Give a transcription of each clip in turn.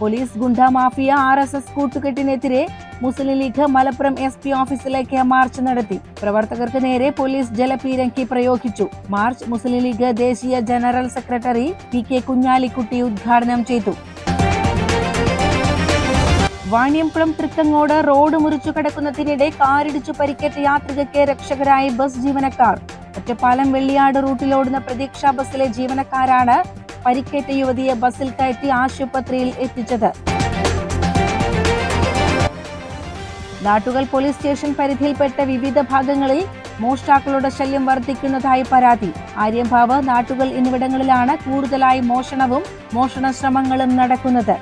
police goonda mafia R S S കൂട്ടുകെട്ടിനെതിരെ മുസ്ലിം league Malappuram S P ഓഫീസിലേക്ക് march നടത്തി. പ്രവർത്തകർക്ക് നേരെ പോലീസ് ജലപീരങ്കി പ്രയോഗിച്ചു. മാർച്ച് മുസ്ലിം ലീഗ് ദേശീയ general secretary P K Kunhalikutty ഉദ്ഘാടനം ചെയ്തു. വാണിയംകുളം തൃക്കങ്ങോട് റോഡ് മുറിച്ചു കിടക്കുന്നതിനിടെ കാറിടിച്ചു പരിക്കേറ്റ യാത്രികയ്ക്ക് രക്ഷകരായി ബസ് ജീവനക്കാർ. ഒറ്റപ്പാലം വെള്ളിയാട് റൂട്ടിലോടുന്ന പ്രതീക്ഷാ ബസ്സിലെ ജീവനക്കാരാണ് പരിക്കേറ്റ യുവതിയെ ബസ്സിൽ കയറ്റി ആശുപത്രിയിൽ എത്തിച്ചത്. നാട്ടുകൾ പോലീസ് സ്റ്റേഷൻ പരിധിയിൽപ്പെട്ട വിവിധ ഭാഗങ്ങളിൽ മോഷ്ടാക്കളുടെ ശല്യം വർദ്ധിക്കുന്നതായി പരാതി. ആര്യംഭാവ് നാട്ടുകൾ എന്നിവിടങ്ങളിലാണ് കൂടുതലായി മോഷണവും മോഷണ ശ്രമങ്ങളും നടക്കുന്നത്.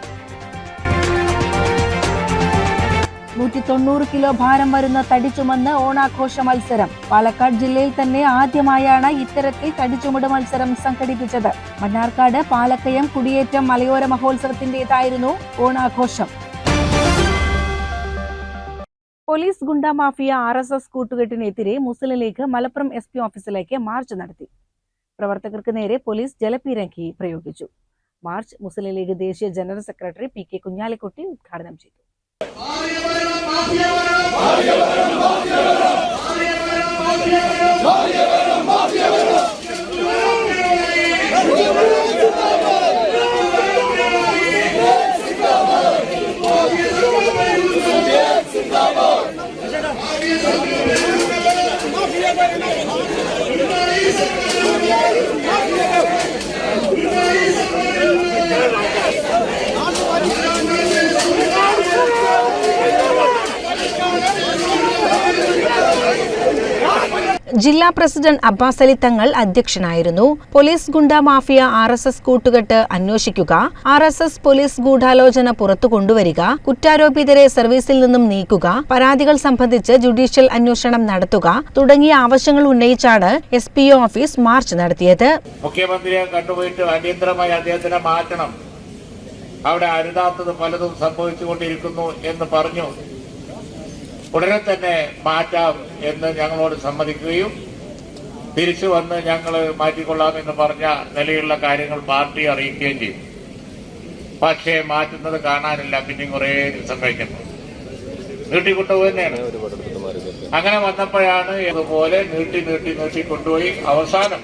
നൂറ്റി തൊണ്ണൂറ് കിലോ ഭാരം വരുന്ന തടിച്ചുമന്ന് ഓണാഘോഷ മത്സരം. പാലക്കാട് ജില്ലയിൽ തന്നെ ആദ്യമായാണ് ഇത്തരത്തിൽ തടിച്ചുമട് മത്സരം സംഘടിപ്പിച്ചത്. മണ്ണാർക്കാട് പാലക്കയം കുടിയേറ്റം മലയോര മഹോത്സവത്തിന്റേതായിരുന്നു ഓണാഘോഷം. Police goonda mafia R S S കൂട്ടുകെട്ടിനെതിരെ മുസ്ലിം ലീഗ് മലപ്പുറം എസ് പി ഓഫീസിലേക്ക് മാർച്ച് നടത്തി. പ്രവർത്തകർക്ക് നേരെ പോലീസ് ജലപീരങ്കി പ്രയോഗിച്ചു. മാർച്ച് മുസ്ലിം ലീഗ് ദേശീയ general secretary P K Kunhalikutty ഉദ്ഘാടനം ചെയ്തു. భార్య భరణం భార్య భరణం భార్య భరణం പ്രസിഡന്റ് അബ്ബാസ് അലി തങ്ങൾ അധ്യക്ഷനായിരുന്നു. Police goonda mafia R S S കൂട്ടുകെട്ട് അന്വേഷിക്കുക. ആർ എസ് എസ് പോലീസ് ഗൂഢാലോചന പുറത്തു കൊണ്ടുവരിക. കുറ്റാരോപിതരെ സർവീസിൽ നിന്നും നീക്കുക. പരാതികൾ സംബന്ധിച്ച് ജുഡീഷ്യൽ അന്വേഷണം നടത്തുക. തുടങ്ങിയ ആവശ്യങ്ങൾ ഉന്നയിച്ചാണ് S P O office march നടത്തിയത്. മുഖ്യമന്ത്രിയെ കണ്ടുപോയിട്ട് അടിയന്തരമായി അദ്ദേഹത്തിനെ മാറ്റണം. അവിടെ അരുതാത്തത് പലതും സംഭവിച്ചുകൊണ്ടിരിക്കുന്നു എന്ന് പറഞ്ഞു. ഉടനെ തന്നെ മാറ്റാം എന്ന് ഞങ്ങളോട് സമ്മതിക്കുകയും തിരിച്ചു വന്ന് ഞങ്ങൾ മാറ്റിക്കൊള്ളാമെന്ന് പറഞ്ഞ നിലയിലുള്ള കാര്യങ്ങൾ പാർട്ടി അറിയിക്കുകയും ചെയ്തു. പക്ഷേ മാറ്റുന്നത് കാണാനില്ല. പിന്നെയും കുറേ ദിവസം കഴിഞ്ഞപ്പോൾ നീട്ടിക്കൊണ്ടു തന്നെയാണ് അങ്ങനെ വന്നപ്പോഴാണ് ഇതുപോലെ നീട്ടി നീട്ടി നീട്ടി കൊണ്ടുപോയി അവസാനം.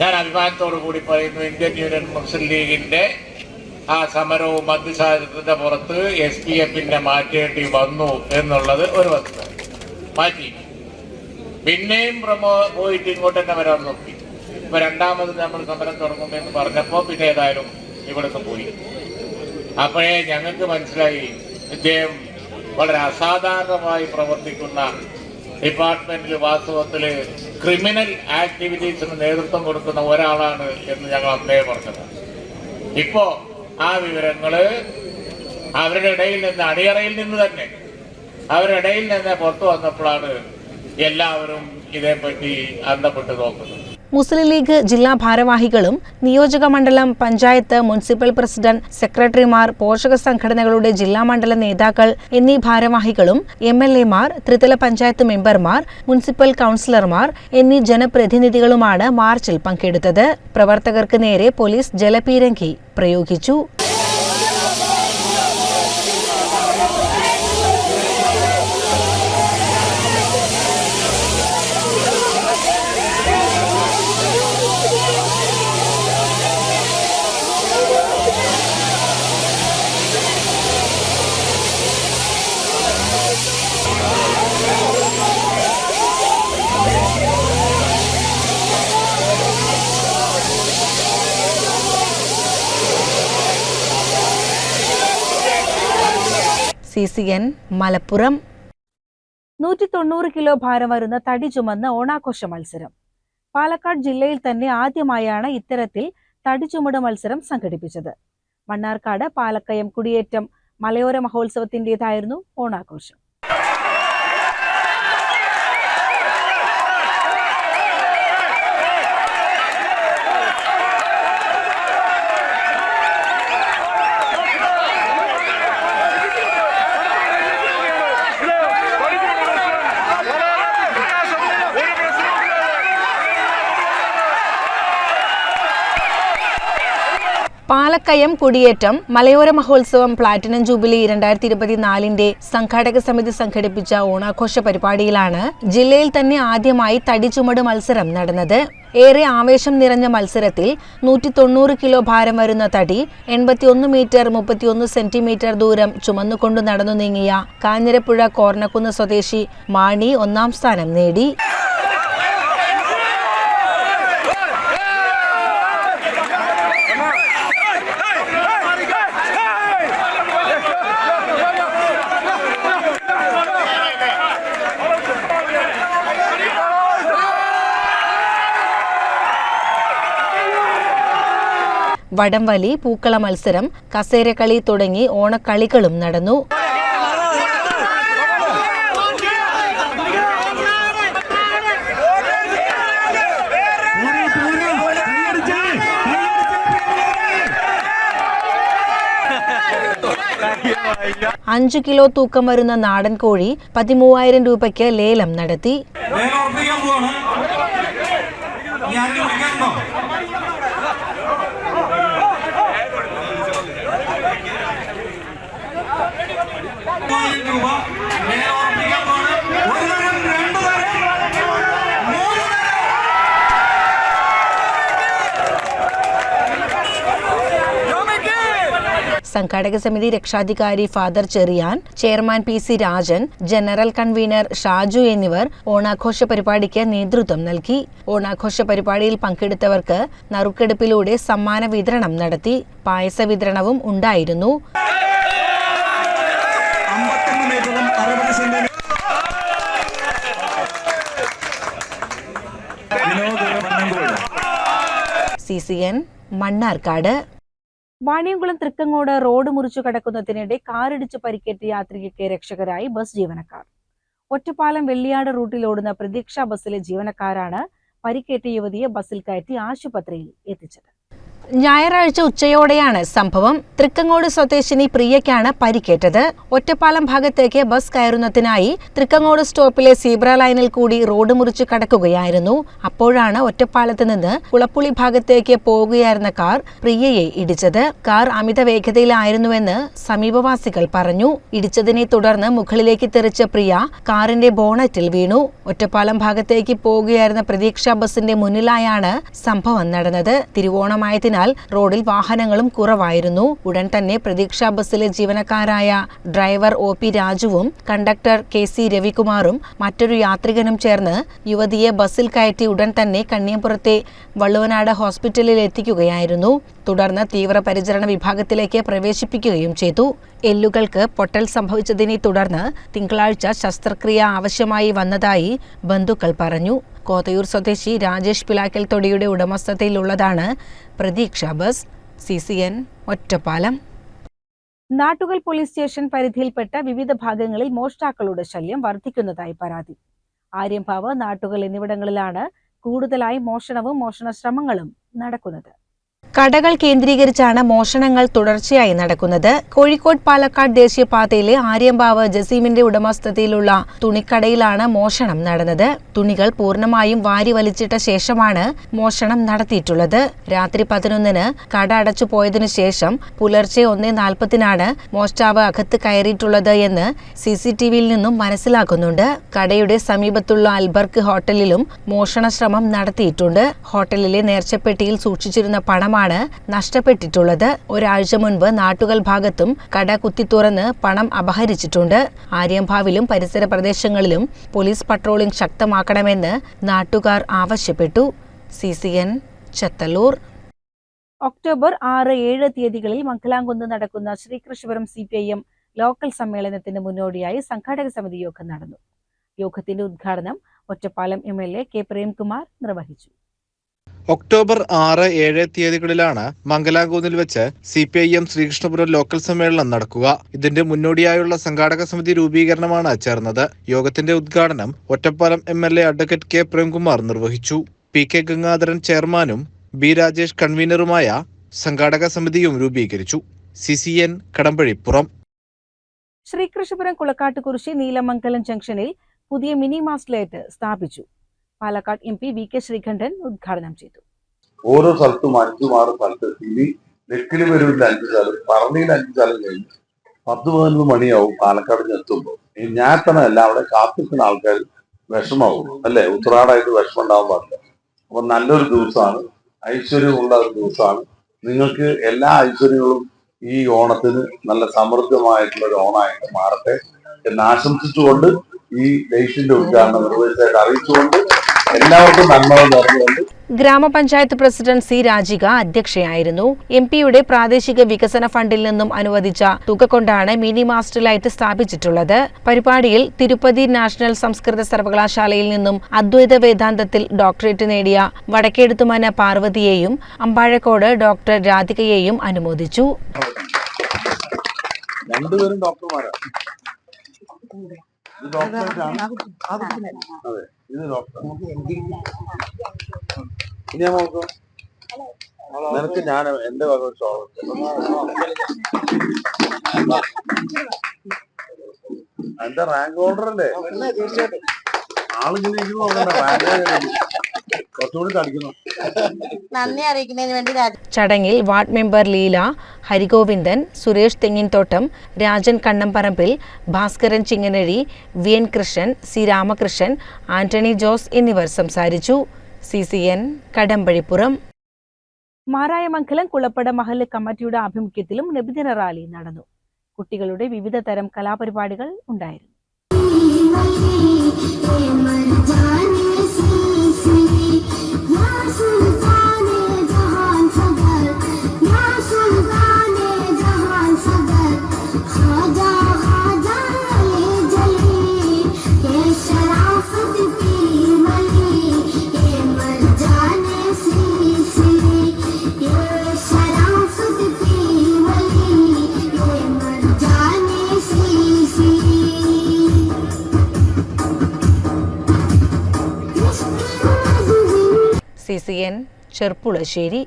ഞാൻ അഭിമാനത്തോടു കൂടി പറയുന്നു ഇന്ത്യൻ യൂണിയൻ മുസ്ലിം ലീഗിന്റെ ആ സമരവും മധ്യസാരത്തിന്റെ പുറത്ത് എസ് പി എഫിന്റെ മാറ്റേണ്ടി വന്നു എന്നുള്ളത് ഒരു വസ്തുത. മാറ്റി. പിന്നെയും പ്രമോ പോയിട്ട് ഇങ്ങോട്ട് തന്നെ വരാൻ നോക്കി. ഇപ്പൊ രണ്ടാമത് നമ്മൾ സമരം തുടങ്ങും എന്ന് പറഞ്ഞപ്പോ പിന്നെ ഏതായാലും ഇവിടുന്ന് പോയി. അപ്പോഴേ ഞങ്ങൾക്ക് മനസ്സിലായി ഇദ്ദേഹം വളരെ അസാധാരണമായി പ്രവർത്തിക്കുന്ന ഡിപ്പാർട്ട്മെന്റിൽ വാസ്തവത്തിൽ ക്രിമിനൽ ആക്ടിവിറ്റീസിന് നേതൃത്വം കൊടുക്കുന്ന ഒരാളാണ് എന്ന് ഞങ്ങൾ അന്നേ പറഞ്ഞത്. ഇപ്പോ ആ വിവരങ്ങൾ അവരുടെ ഇടയിൽ നിന്ന് അണിയറയിൽ നിന്ന് തന്നെ അവരുടെ ഇടയിൽ നിന്ന് പുറത്തു വന്നപ്പോഴാണ് എല്ലാവരും ഇതേപ്പറ്റി അന്തപ്പെട്ട് നോക്കുന്നത് മുസ്ലിം ലീഗ് ജില്ലാ ഭാരവാഹികളും നിയോജക മണ്ഡലം പഞ്ചായത്ത് മുനിസിപ്പൽ പ്രസിഡന്റ് സെക്രട്ടറിമാർ പോഷക സംഘടനകളുടെ ജില്ലാ മണ്ഡല നേതാക്കൾ എന്നീ ഭാരവാഹികളും എം എൽ എമാർ ത്രിതല പഞ്ചായത്ത് മെമ്പർമാർ മുനിസിപ്പൽ കൌൺസിലർമാർ എന്നീ ജനപ്രതിനിധികളുമാണ് മാർച്ചിൽ പങ്കെടുത്തത്. പ്രവർത്തകർക്ക് നേരെ പോലീസ് ജലപീരങ്കി പ്രയോഗിച്ചു. C C N Malappuram. നൂറ്റി തൊണ്ണൂറ് കിലോ ഭാരം വരുന്ന തടി ചുമന്ന് ഓണാഘോഷ മത്സരം. പാലക്കാട് ജില്ലയിൽ തന്നെ ആദ്യമായാണ് ഇത്തരത്തിൽ തടി ചുമട് മത്സരം സംഘടിപ്പിച്ചത്. മണ്ണാർക്കാട് പാലക്കയം കുടിയേറ്റം മലയോര മഹോത്സവത്തിന്റേതായിരുന്നു ഓണാഘോഷം. പാലക്കയം കുടിയേറ്റം മലയോര മഹോത്സവം പ്ലാറ്റിനം ജൂബിലി രണ്ടായിരത്തി ഇരുപത്തിനാലിന്റെ സംഘാടക സമിതി സംഘടിപ്പിച്ച ഓണാഘോഷ പരിപാടിയിലാണ് ജില്ലയിൽ തന്നെ ആദ്യമായി തടി ചുമട് മത്സരം നടന്നത്. ഏറെ ആവേശം നിറഞ്ഞ മത്സരത്തിൽ നൂറ്റി തൊണ്ണൂറ് കിലോ ഭാരം വരുന്ന തടി എൺപത്തിയൊന്ന് മീറ്റർ മുപ്പത്തിയൊന്ന് സെന്റിമീറ്റർ ദൂരം ചുമന്നുകൊണ്ട് നടന്നു നീങ്ങിയ കാഞ്ഞിരപ്പുഴ കോർണക്കുന്ന് സ്വദേശി മാണി ഒന്നാം സ്ഥാനം നേടി. വടംവലി പൂക്കള മത്സരം കസേരക്കളി തുടങ്ങി ഓണക്കളികളും നടന്നു. അഞ്ചു കിലോ തൂക്കം വരുന്ന നാടൻ കോഴി പതിമൂവായിരം രൂപയ്ക്ക് ലേലം നടത്തി. സംഘാടക സമിതി രക്ഷാധികാരി father Cherian chairman P C Rajan general convener Shaju എന്നിവർ ഓണാഘോഷ പരിപാടിക്ക് നേതൃത്വം നൽകി. ഓണാഘോഷ പരിപാടിയിൽ പങ്കെടുത്തവർക്ക് നറുക്കെടുപ്പിലൂടെ സമ്മാന വിതരണം നടത്തി. പായസ വിതരണവും ഉണ്ടായിരുന്നു. C C N Mannarkkad. Vaniyamkulam Thrikkangode road മുറിച്ചു കടക്കുന്നതിനിടെ കാറിടിച്ച് പരിക്കേറ്റ യാത്രികയ്ക്ക് രക്ഷകരായി ബസ് ജീവനക്കാർ. ഒറ്റപ്പാലം വെള്ളിയാട് റൂട്ടിൽ ഓടുന്ന പ്രതീക്ഷ ബസ്സിലെ ജീവനക്കാരാണ് പരിക്കേറ്റ യുവതിയെ ബസ്സിൽ കയറ്റി ആശുപത്രിയിൽ എത്തിച്ചത്. ഞായറാഴ്ച ഉച്ചയോടെയാണ് സംഭവം. തൃക്കങ്ങോട് സ്വദേശിനി പ്രിയയ്ക്കാണ് പരിക്കേറ്റത്. ഒറ്റപ്പാലം ഭാഗത്തേക്ക് ബസ് കയറുന്നതിനായി തൃക്കങ്ങോട് സ്റ്റോപ്പിലെ സീബ്ര ലൈനിൽ കൂടി റോഡ് മുറിച്ച് കടക്കുകയായിരുന്നു. അപ്പോഴാണ് ഒറ്റപ്പാലത്ത് നിന്ന് കുളപ്പുളി ഭാഗത്തേക്ക് പോകുകയായിരുന്ന കാർ പ്രിയയെ ഇടിച്ചത്. കാർ അമിത വേഗതയിലായിരുന്നുവെന്ന് സമീപവാസികൾ പറഞ്ഞു. ഇടിച്ചതിനെ തുടർന്ന് മുകളിലേക്ക് തെറിച്ച പ്രിയ കാറിന്റെ ബോണറ്റിൽ വീണു. ഒറ്റപ്പാലം ഭാഗത്തേക്ക് പോകുകയായിരുന്ന പ്രതീക്ഷാ ബസിന്റെ മുന്നിലായാണ് സംഭവം നടന്നത്. തിരുവോണമായതിനാൽ റോഡിൽ വാഹനങ്ങളും കുറവായിരുന്നു. ഉടൻ തന്നെ പ്രതീക്ഷാ ബസ്സിലെ ജീവനക്കാരായ ഡ്രൈവർ ഒ പി രാജുവും കണ്ടക്ടർ കെ സി രവികുമാറും മറ്റൊരു യാത്രികനും ചേർന്ന് യുവതിയെ ബസ്സിൽ കയറ്റി ഉടൻ തന്നെ കണ്ണിയമ്പുറത്തെ വള്ളുവനാട് ഹോസ്പിറ്റലിൽ എത്തിക്കുകയായിരുന്നു. തുടർന്ന് തീവ്രപരിചരണ വിഭാഗത്തിലേക്ക് പ്രവേശിപ്പിക്കുകയും ചെയ്തു. എല്ലുകൾക്ക് പൊട്ടൽ സംഭവിച്ചതിനെ തുടർന്ന് തിങ്കളാഴ്ച ശസ്ത്രക്രിയ ആവശ്യമായി വന്നതായി ബന്ധുക്കൾ പറഞ്ഞു. കോതയൂർ സ്വദേശി രാജേഷ് പിലാക്കൽ തൊടിയുടെ ഉടമസ്ഥതയിലുള്ളതാണ്. Pratheeksha bus C C N Ottapalam. Nattukal police station പരിധിയിൽപ്പെട്ട വിവിധ ഭാഗങ്ങളിൽ മോഷ്ടാക്കളുടെ ശല്യം വർദ്ധിക്കുന്നതായി പരാതി. ആര്യംഭാവ് നാട്ടുകൽ എന്നിവിടങ്ങളിലാണ് കൂടുതലായി മോഷണവും മോഷണ ശ്രമങ്ങളും നടക്കുന്നത്. കടകൾ കേന്ദ്രീകരിച്ചാണ് മോഷണങ്ങൾ തുടർച്ചയായി നടക്കുന്നത്. കോഴിക്കോട് പാലക്കാട് ദേശീയപാതയിലെ ആര്യമ്പാവ് ജസീമിന്റെ ഉടമസ്ഥതയിലുള്ള തുണിക്കടയിലാണ് മോഷണം നടന്നത്. തുണികൾ പൂർണമായും വാരി വലിച്ചിട്ട ശേഷമാണ് മോഷണം നടത്തിയിട്ടുള്ളത്. രാത്രി പതിനൊന്നിന് കട അടച്ചു പോയതിനു ശേഷം പുലർച്ചെ ഒന്നേ നാൽപ്പത്തിനാണ് മോഷ്ടാവ് അകത്ത് കയറിയിട്ടുള്ളത് എന്ന് സി സി ടി വിയിൽ നിന്നും മനസ്സിലാക്കുന്നുണ്ട്. കടയുടെ സമീപത്തുള്ള അൽബർക്ക് ഹോട്ടലിലും മോഷണ ശ്രമം നടത്തിയിട്ടുണ്ട്. ഹോട്ടലിലെ നേർച്ചപ്പെട്ടിയിൽ സൂക്ഷിച്ചിരുന്ന പണമാണ് നഷ്ടപ്പെട്ടിട്ടുള്ളത്. ഒരാഴ്ച മുൻപ് നാട്ടുകൾ ഭാഗത്തും കട കുത്തി തുറന്ന് പണം അപഹരിച്ചിട്ടുണ്ട്. ആര്യംഭാവിലും പരിസര പ്രദേശങ്ങളിലും പോലീസ് പട്രോളിംഗ് ശക്തമാക്കണമെന്ന് നാട്ടുകാർ ആവശ്യപ്പെട്ടു. C C N Chethallur. October ആറ് ഏഴ് തീയതികളിൽ മംഗലാംകുന്ന് നടക്കുന്ന Sreekrishnapuram C P I M local സമ്മേളനത്തിന് മുന്നോടിയായി സംഘാടക സമിതി യോഗം നടന്നു. യോഗത്തിന്റെ ഉദ്ഘാടനം Ottapalam M L A K Premkumar നിർവഹിച്ചു. ഒക്ടോബർ ആറ് ഏഴ് തീയതികളിലാണ് മംഗലാകൂന്നിൽ വെച്ച് C P I M Sreekrishnapuram local സമ്മേളനം നടക്കുക. ഇതിന്റെ മുന്നോടിയായുള്ള സംഘാടക സമിതി രൂപീകരണമാണ് ചേർന്നത്. യോഗത്തിന്റെ ഉദ്ഘാടനം Ottapalam M L A advocate K Premkumar നിർവഹിച്ചു. പി കെ ഗംഗാധരൻ ചെയർമാനും ബി രാജേഷ് കൺവീനറുമായ സംഘാടക സമിതിയും രൂപീകരിച്ചു. C C N Kadampazhipuram. Sreekrishnapuram Kulakkattukurissi Neelamangalam ജംഗ്ഷനിൽ പുതിയ മിനി മാസ്റ്റ്ലേറ്റ് സ്ഥാപിച്ചു. Palakkad M P V K Sreekandan ഉദ്ഘാടനം ചെയ്തു. ഓരോ സ്ഥലത്തും അഞ്ചും ആറ് സ്ഥലത്ത് ഇനി നെക്കിന് വരൂരിൽ അഞ്ച് സ്ഥലം. പറഞ്ഞ അഞ്ച് സ്ഥലം കഴിഞ്ഞ് പത്ത് പതിനൊന്ന് മണിയാവും പാലക്കാട് എത്തുമ്പോൾ. ഈ അല്ല അവിടെ കാത്തിരിക്കുന്ന ആൾക്കാർ വിഷമാവും അല്ലെ? ഉത്രാടായിട്ട് വിഷമം ഉണ്ടാവാൻ പാടില്ല. അപ്പൊ നല്ലൊരു ദിവസമാണ്. ഐശ്വര്യമുള്ള ഒരു ദിവസമാണ്. നിങ്ങൾക്ക് എല്ലാ ഐശ്വര്യങ്ങളും ഈ ഓണത്തിന് നല്ല സമൃദ്ധമായിട്ടുള്ള ഒരു ഓണമായിട്ട് മാറട്ടെ എന്ന് ആശംസിച്ചുകൊണ്ട് ഈ ഡേറ്റിന്റെ ഉദ്ഘാടനം നിർവഹിച്ചതായിട്ട് അറിയിച്ചുകൊണ്ട് എല്ലാവർക്കും നന്മകൾ നേർന്നുകൊണ്ട് ഗ്രാമപഞ്ചായത്ത് പ്രസിഡന്റ് സി രാജിക അധ്യക്ഷയായിരുന്നു. എം പിയുടെ പ്രാദേശിക വികസന ഫണ്ടിൽ നിന്നും അനുവദിച്ച തുക കൊണ്ടാണ് മിനി മാസ്റ്റർ ലൈറ്റ് സ്ഥാപിച്ചിട്ടുള്ളത്. പരിപാടിയിൽ തിരുപ്പതി നാഷണൽ സംസ്കൃത സർവകലാശാലയിൽ നിന്നും അദ്വൈത വേദാന്തത്തിൽ ഡോക്ടറേറ്റ് നേടിയ വടക്കേടുത്തുമന പാർവതിയെയും അമ്പാഴക്കോട് ഡോക്ടർ രാധികയെയും അനുമോദിച്ചു. രണ്ടുപേരും ഡോക്ടർമാരാണ് ഇത് ഡോക്ടറായിട്ടാണ് അതെ ഇത് ഡോക്ടർ ഇനി ഞാൻ നോക്കാം നിനക്ക് ഞാൻ എന്റെ വക ഒരു എന്റെ റാങ്ക് ഹോൾഡർ അല്ലേ? ആളിങ്ങനെ ഇരിക്കുന്നു നോക്കണ്ട റാങ്ക് കുറച്ചുകൂടി തടിക്കുന്നു. നന്ദി അറിയിക്കുന്നതിന് വേണ്ടി ചടങ്ങിൽ ward member Leela Harigovindan Suresh Thenginthottam Rajan Kannamparambil Bhaskaran ചിങ്ങനഴി V N Krishnan C Ramakrishnan Antony Jose എന്നിവർ സംസാരിച്ചു. C C N Kadampazhipuram. Marayamangalam Kulappada മഹല്ല് കമ്മിറ്റിയുടെ ആഭിമുഖ്യത്തിലും നബിദിന റാലി നടന്നു. കുട്ടികളുടെ വിവിധ തരം കലാപരിപാടികൾ ഉണ്ടായിരുന്നു. C C N Cherpulassery.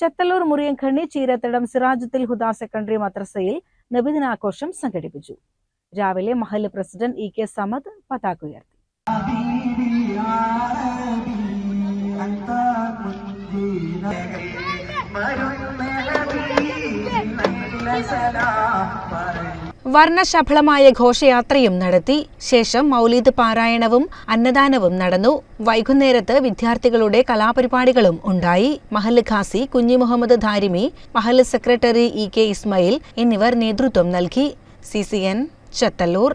Chethallur Muriyankanni Cheerathadam Sirajudhil Huda secondary മദ്രസയിൽ നബിദിനാഘോഷം സംഘടിപ്പിച്ചു. രാവിലെ മഹൽ പ്രസിഡന്റ് ഇ കെ സമദ് പതാക ഉയർത്തി. വർണശബളമായ ഘോഷയാത്രയും നടത്തി. ശേഷം മൗലീദ് പാരായണവും അന്നദാനവും നടന്നു. വൈകുന്നേരത്ത് വിദ്യാർത്ഥികളുടെ കലാപരിപാടികളും ഉണ്ടായി. മഹൽ ഖാസി കുഞ്ഞി മുഹമ്മദ് ധാരിമി മഹൽ സെക്രട്ടറി ഇ കെ ഇസ്മയിൽ എന്നിവർ നേതൃത്വം നൽകി. C C N Chethallur.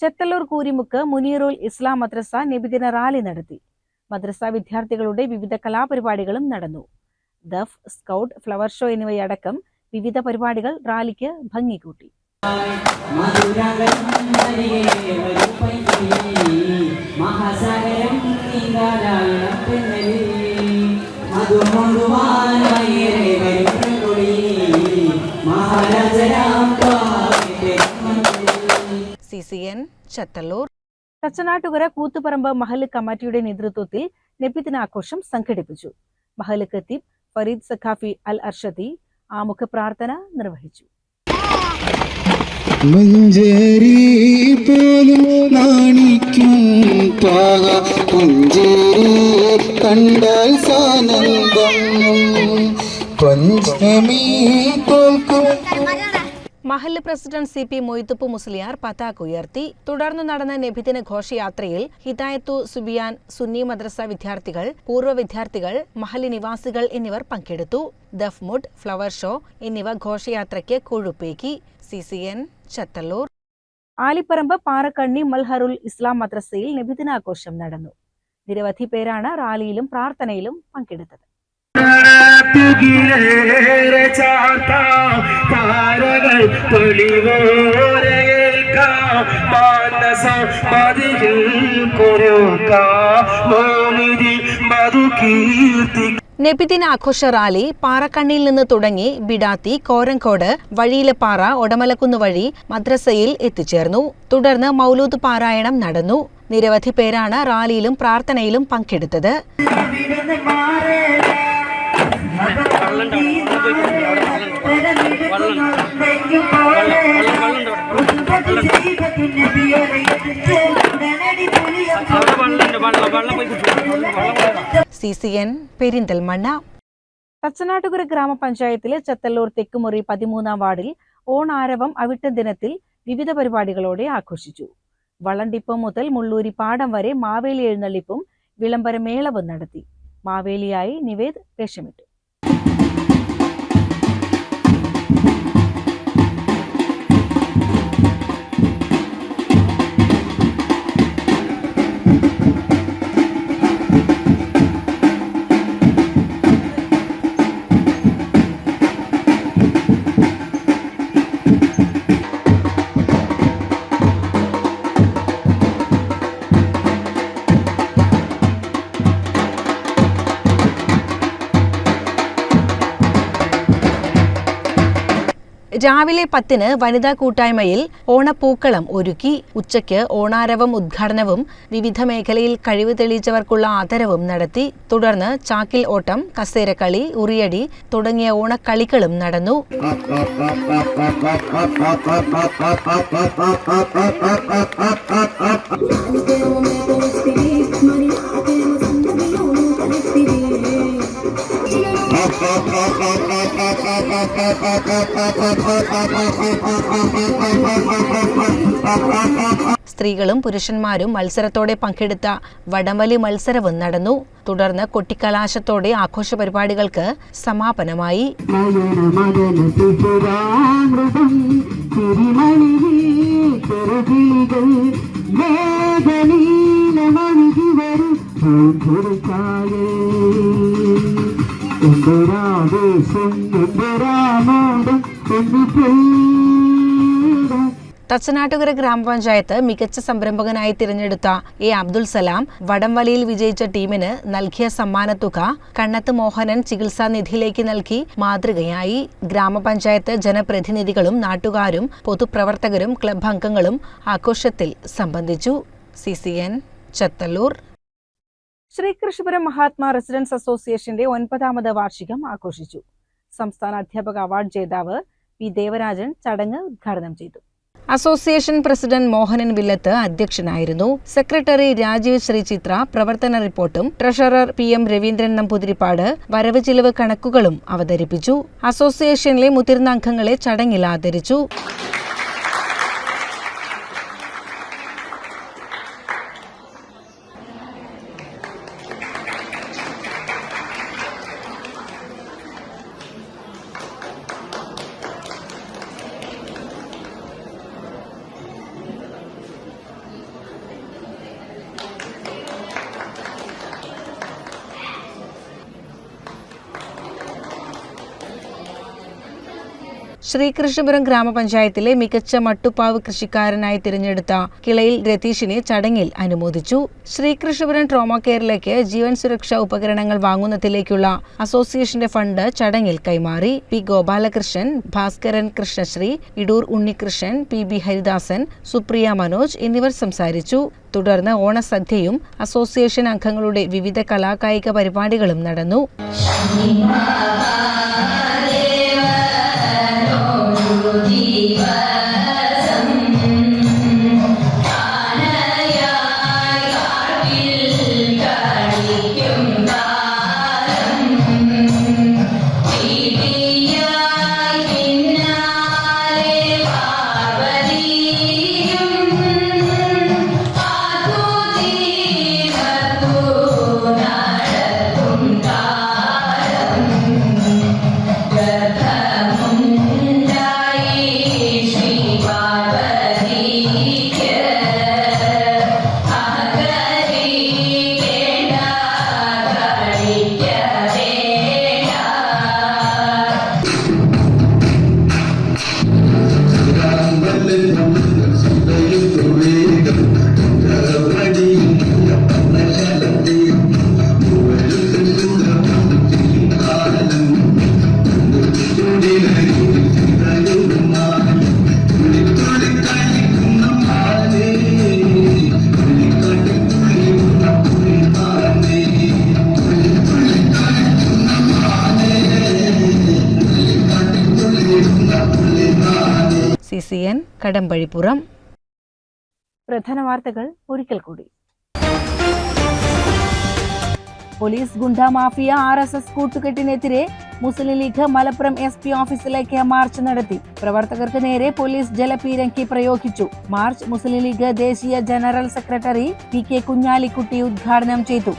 Chethallur Koorimukku Muneerul Islam മദ്രസ നബിദിന റാലി നടത്തി. മദ്രസ വിദ്യാർത്ഥികളുടെ വിവിധ കലാപരിപാടികളും നടന്നു. ദഫ് സ്കൗട്ട് ഫ്ലവർ ഷോ എന്നിവയടക്കം വിവിധ പരിപാടികൾ റാലിക്ക് ഭംഗി കൂട്ടി മഹാസാഗരം തച്ചനാട്ടുകര കൂത്തുപറമ്പ് മഹൽ കമ്മിറ്റിയുടെ നേതൃത്വത്തിൽ നബിദിനാഘോഷം സംഘടിപ്പിച്ചു. മഹൽ ഖത്തീബ് ഫരീദ് സഖാഫി അൽ അർഷദി ആമുഖ പ്രാർത്ഥന നിർവഹിച്ചു. മഞ്ചേരി പോലും നാണിക്കും പാക പുഞ്ചേരി കണ്ടാൽ സാനന്ദം. പഞ്ചമി തോൽക്കും. മഹല്ല് president C P Moiduppu Musliyar പതാക ഉയർത്തി. തുടർന്ന് നടന്ന നബിദിന ഘോഷയാത്രയിൽ ഹിദായത്തു സുബിയാൻ സുന്നി മദ്രസ വിദ്യാർത്ഥികൾ പൂർവ വിദ്യാർത്ഥികൾ മഹല്ല് നിവാസികൾ എന്നിവർ പങ്കെടുത്തു. ദഫ്മുഡ് ഫ്ലവർ ഷോ എന്നിവ ഘോഷയാത്രയ്ക്ക് കൊഴുപ്പേക്കി C C N Chethallur. Alipparamba Parakkanni Malharul Islam മദ്രസയിൽ നബിദിനാഘോഷം നടന്നു. നിരവധി പേരാണ് റാലിയിലും പ്രാർത്ഥനയിലും പങ്കെടുത്തത്. താരകൾ പൊളിവോരേൽക്കും മാനസം മതിയിൽ കുരുക്കാം. മോനിതി മധുകീർത്തി നബിദിന ആഘോഷ റാലി പാറക്കണ്ണിയിൽ നിന്ന് തുടങ്ങി ബിഡാത്തി കോരങ്കോട് വഴിയിലെപ്പാറ ഒടമലക്കുന്ന് വഴി മദ്രസയിൽ എത്തിച്ചേർന്നു. തുടർന്ന് മൗലൂദ് പാരായണം നടന്നു. നിരവധി പേരാണ് റാലിയിലും പ്രാർത്ഥനയിലും പങ്കെടുത്തത്. C C N Perinthalmanna. Thachanattukara ഗ്രാമപഞ്ചായത്തിലെ ചത്തല്ലൂർ തെക്കുമുറി പതിമൂന്നാം വാർഡിൽ ഓണാരവം അവിട്ട ദിനത്തിൽ വിവിധ പരിപാടികളോടെ ആഘോഷിച്ചു. വള്ളണ്ടിപ്പം മുതൽ മുള്ളൂരി പാടം വരെ മാവേലി എഴുന്നള്ളിപ്പും വിളംബര മേളവും നടത്തി. മാവേലിയായി നിവേദ് വേഷമിട്ടു. രാവിലെ പത്തിന് വനിതാ കൂട്ടായ്മയിൽ ഓണപ്പൂക്കളം ഒരുക്കി ഉച്ചയ്ക്ക് ഓണാരവം ഉദ്ഘാടനവും വിവിധ മേഖലയിൽ കഴിവ് തെളിയിച്ചവർക്കുള്ള ആദരവും നടത്തി. തുടർന്ന് ചാക്കിൽ ഓട്ടം കസേരക്കളി ഉറിയടി തുടങ്ങിയ ഓണക്കളികളും നടന്നു. സ്ത്രീകളും പുരുഷന്മാരും മത്സരത്തോടെ പങ്കെടുത്ത വടംവലി മത്സരവും നടന്നു. തുടർന്ന് കൊട്ടിക്കലാശത്തോടെ ആഘോഷ പരിപാടികൾക്ക് സമാപനമായി. തച്ചനാട്ടുകര ഗ്രാമപഞ്ചായത്ത് മികച്ച സംരംഭകനായി തിരഞ്ഞെടുത്ത എ അബ്ദുൽ സലാം വടംവലിയിൽ വിജയിച്ച ടീമിന് നൽകിയ സമ്മാനത്തുക കണ്ണത്ത് മോഹനൻ ചികിത്സാ നിധിയിലേക്ക് നൽകി മാതൃകയായി. ഗ്രാമപഞ്ചായത്ത് ജനപ്രതിനിധികളും നാട്ടുകാരും പൊതുപ്രവർത്തകരും ക്ലബ് അംഗങ്ങളും ആഘോഷത്തിൽ സംബന്ധിച്ചു. C C N Chethallur. Sreekrishnapuram Mahatma residents അസോസിയേഷന്റെ ഒൻപതാമത് വാർഷികം ആഘോഷിച്ചു. സംസ്ഥാന അധ്യാപക അവാർഡ് ജേതാവ് പി ദേവരാജൻ ചടങ്ങ് ഉദ്ഘാടനം ചെയ്തു. അസോസിയേഷൻ പ്രസിഡന്റ് മോഹനൻ വില്ലത്ത് അധ്യക്ഷനായിരുന്നു. സെക്രട്ടറി രാജീവ് ശ്രീചിത്ര പ്രവർത്തന റിപ്പോർട്ടും treasurer P M Raveendran Namboothiripad വരവ് ചിലവ് കണക്കുകളും അവതരിപ്പിച്ചു. അസോസിയേഷനിലെ മുതിർന്ന അംഗങ്ങളെ ചടങ്ങിൽ ആദരിച്ചു. ശ്രീകൃഷ്ണപുരം ഗ്രാമപഞ്ചായത്തിലെ മികച്ച മട്ടുപ്പാവ് കൃഷിക്കാരനായി തിരഞ്ഞെടുത്ത കിളയിൽ രതീഷിനെ ചടങ്ങിൽ അനുമോദിച്ചു. ശ്രീകൃഷ്ണപുരം ട്രോമ കെയറിലേക്ക് ജീവൻ സുരക്ഷാ ഉപകരണങ്ങൾ വാങ്ങുന്നതിലേക്കുള്ള അസോസിയേഷന്റെ ഫണ്ട് ചടങ്ങിൽ കൈമാറി. P Gopalakrishnan Bhaskaran Krishnasree Idoor Unnikrishnan P B Haridasan Supriya Manoj എന്നിവർ സംസാരിച്ചു. തുടർന്ന് ഓണസദ്യയും അസോസിയേഷൻ അംഗങ്ങളുടെ വിവിധ കലാകായിക പരിപാടികളും നടന്നു. Bye. എൻ കടമ്പഴിപ്പുറം പ്രധാന വാർത്തകൾ ഒരിക്കൽ കൂടി. Police goonda mafia R S S കൂട്ടുകെട്ടിനെതിരെ മുസ്ലിം ലീഗ് മലപ്പുറം എസ് പി ഓഫീസിലേക്ക് മാർച്ച് നടത്തി. പ്രവർത്തകർക്ക് നേരെ പോലീസ് ജലപീരങ്കി പ്രയോഗിച്ചു. മാർച്ച് മുസ്ലിം ലീഗ് ദേശീയ general secretary P K Kunhalikutty ഉദ്ഘാടനം ചെയ്തു.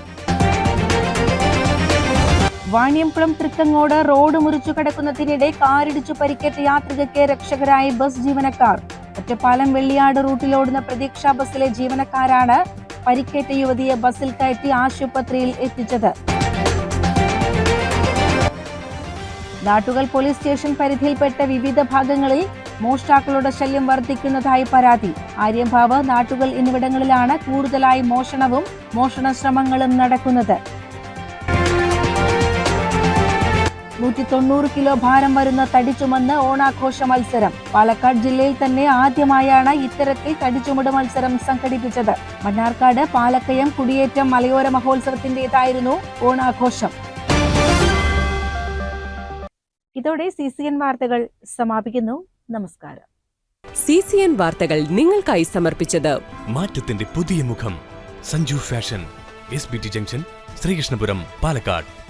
വാണിയംകുളം തൃക്കങ്ങോട് റോഡ് മുറിച്ചു കടക്കുന്നതിനിടെ കാറിടിച്ചു പരിക്കേറ്റ യാത്രികയ്ക്ക് രക്ഷകരായി ബസ് ജീവനക്കാർ. ഒറ്റപ്പാലം വെള്ളിയാട് റൂട്ടിലോടുന്ന പ്രതീക്ഷാ ബസ്സിലെ ജീവനക്കാരാണ് പരിക്കേറ്റ യുവതിയെ ബസ്സിൽ കയറ്റി ആശുപത്രിയിൽ എത്തിച്ചത്. നാട്ടുകൾ പോലീസ് സ്റ്റേഷൻ പരിധിയിൽപ്പെട്ട വിവിധ ഭാഗങ്ങളിൽ മോഷ്ടാക്കളുടെ ശല്യം വർദ്ധിക്കുന്നതായി പരാതി. ആര്യംഭാവ് നാട്ടുകൾ എന്നിവിടങ്ങളിലാണ് കൂടുതലായി മോഷണവും മോഷണ ശ്രമങ്ങളും നടക്കുന്നത്. നൂറ്റി തൊണ്ണൂറ് കിലോ ഭാരം വരുന്ന തടിച്ചുമന്ന് ഓണാഘോഷ മത്സരം. പാലക്കാട് ജില്ലയിൽ തന്നെ ആദ്യമായാണ് ഇത്തരത്തിൽ തടിച്ചുമട് മത്സരം സംഘടിപ്പിച്ചത്. മണ്ണാർക്കാട് പാലക്കയം കുടിയേറ്റം മലയോര മഹോത്സവത്തിന്റേതായിരുന്നു ഓണാഘോഷം. ഇതോടെ സി സി എൻ വാർത്തകൾ സമാപിക്കുന്നു. നമസ്കാരം. സി സി എൻ വാർത്തകൾ നിങ്ങൾക്കായി സമർപ്പിച്ചത് മാറ്റത്തിന്റെ പുതിയ മുഖം. Sanju fashion S B T junction Sreekrishnapuram Palakkad.